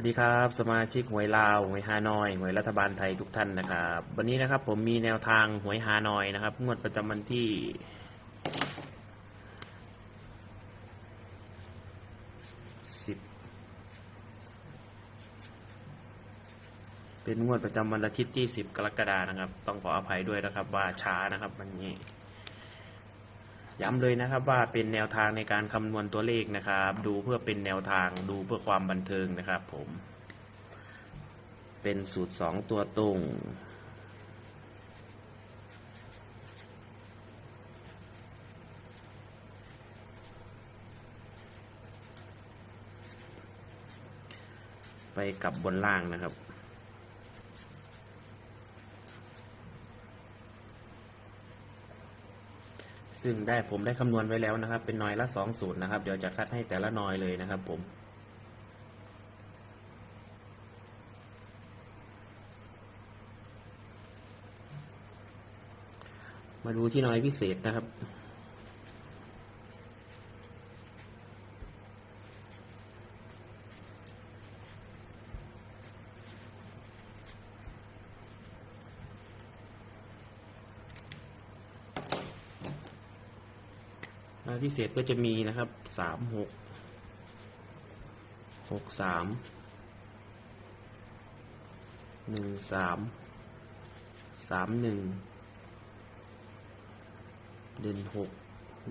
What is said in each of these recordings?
สดีครับ สมาชิกหวยลาวหวยฮานอยหวยรัฐบาลไทยทุกท่านนะครับวันนี้นะครับผมมีแนวทางหวยฮานอยนะครับงวดประจำวันที่สิบเป็นงวดประจำวันอาทิตย์ที่ 10 กรกฎานะครับ ต้องขออภัยด้วยนะครับว่าช้านะครับวันนี้ ย้ำเลยนะครับว่าเป็นแนวทางในการคำนวณตัวเลขนะครับ ดูเพื่อเป็นแนวทางดูเพื่อความบันเทิงนะครับ ผม เป็นสูตรสองตัวตรงไปกับบนล่างนะครับ ซึ่งได้ผมได้คำนวณไว้แล้วนะครับ เป็นนอยละสองศูนย์นะครับ เดี๋ยวจะคัดให้แต่ละนอยเลยนะครับ ผมมาดูที่นอยพิเศษนะครับ รายพิเศษก็จะมีนะครับสามหกหกสามหนึ่งสามสามหนึ่งเด่นหก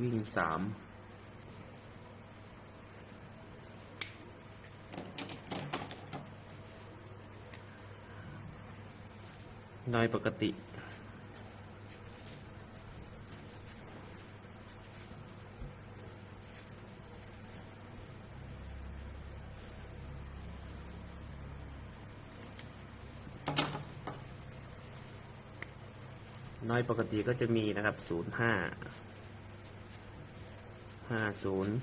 วิ่งสามน้อยปกติ น้อยปกติก็จะมีนะครับศูนย์ห้าห้าศูนย์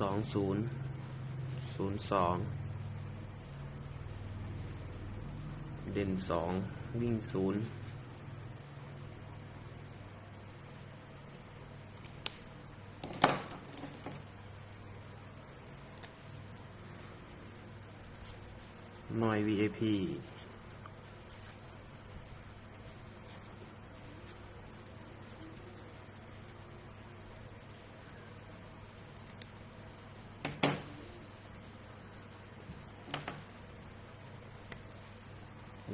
สองศูนย์ศูนย์สองเด่นสองวิ่งศูนย์น้อย VIP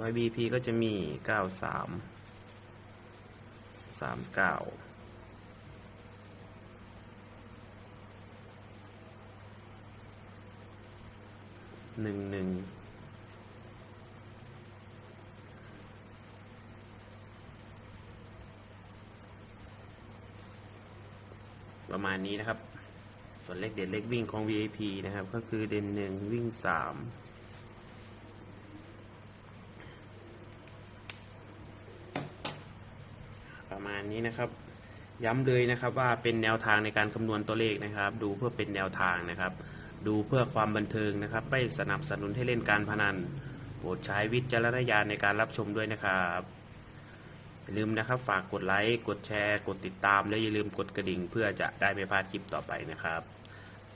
ร้อย BP ก็จะมีเก้าสามสามเก้าหนึ่งหนึ่งประมาณนี้นะครับ ส่วนเลขเด่นเลขวิ่งของ VIP นะครับ ก็คือเด่นหนึ่งวิ่งสามาณนี้นะครับ ย้ำเลยนะครับว่าเป็นแนวทางในการคำนวณตัวเลขนะครับ ดูเพื่อเป็นแนวทางนะครับ ดูเพื่อความบันเทิงนะครับ ไม่สนับสนุนให้เล่นการพนันโปรดใช้วิจารณญาณในการรับชมด้วยนะครับอย่าลืมนะครับ ฝากกดไลค์กดแชร์ กดติดตาม และอย่าลืมกดกระดิ่ง เพื่อจะได้ไม่พลาดคลิปต่อไปนะครับ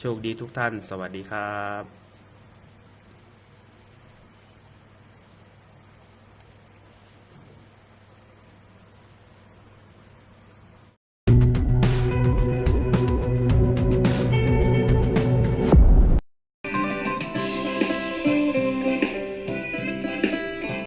โชคดีทุกท่าน สวัสดีครับ